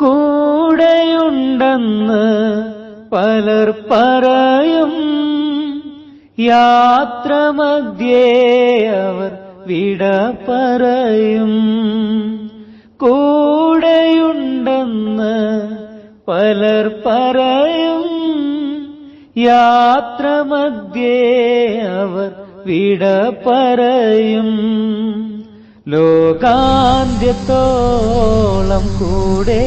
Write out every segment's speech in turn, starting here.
കൂടെയുണ്ടെന്ന് പലർ പറയും. യാത്രമധ്യേ അവർ വിട പറയും. കൂടെയുണ്ടെന്ന് പലർ പറയും. യാത്രമധ്യേ അവർ വിട പറയും. ലോകാന്ത്യത്തോളം കൂടെ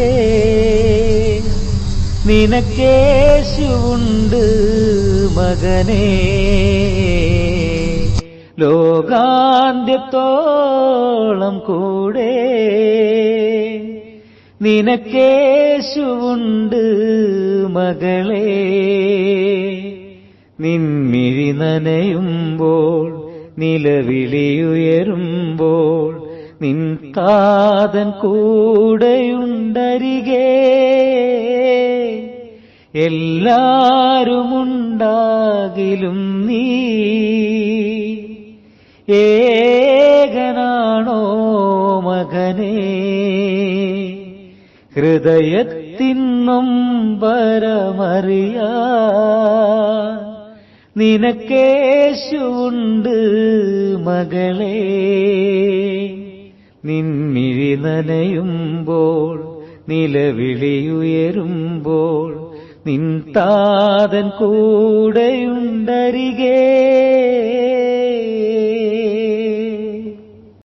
നിനക്കേശുണ്ട് മകനേ. ലോകാന്ത്യത്തോളം കൂടെ നിനക്കേശുണ്ട് മകളെ. നിൻമിഴി നനയുമ്പോൾ നിലവിളിയുയരുമ്പോൾ നിൻ കാതൻ കൂടെയുണ്ടരികേ. എല്ലാരുമുണ്ടാകിലും നീ ഏകനാണോ മകനേ. ഹൃദയത്തിന്നും പരമറിയ നിനക്കേശുണ്ട് മകളെ. നിൻമിഴി നനയുമ്പോൾ നിലവിളിയുയരുമ്പോൾ നിൻ താതൻ കൂടെയുണ്ടരികേ.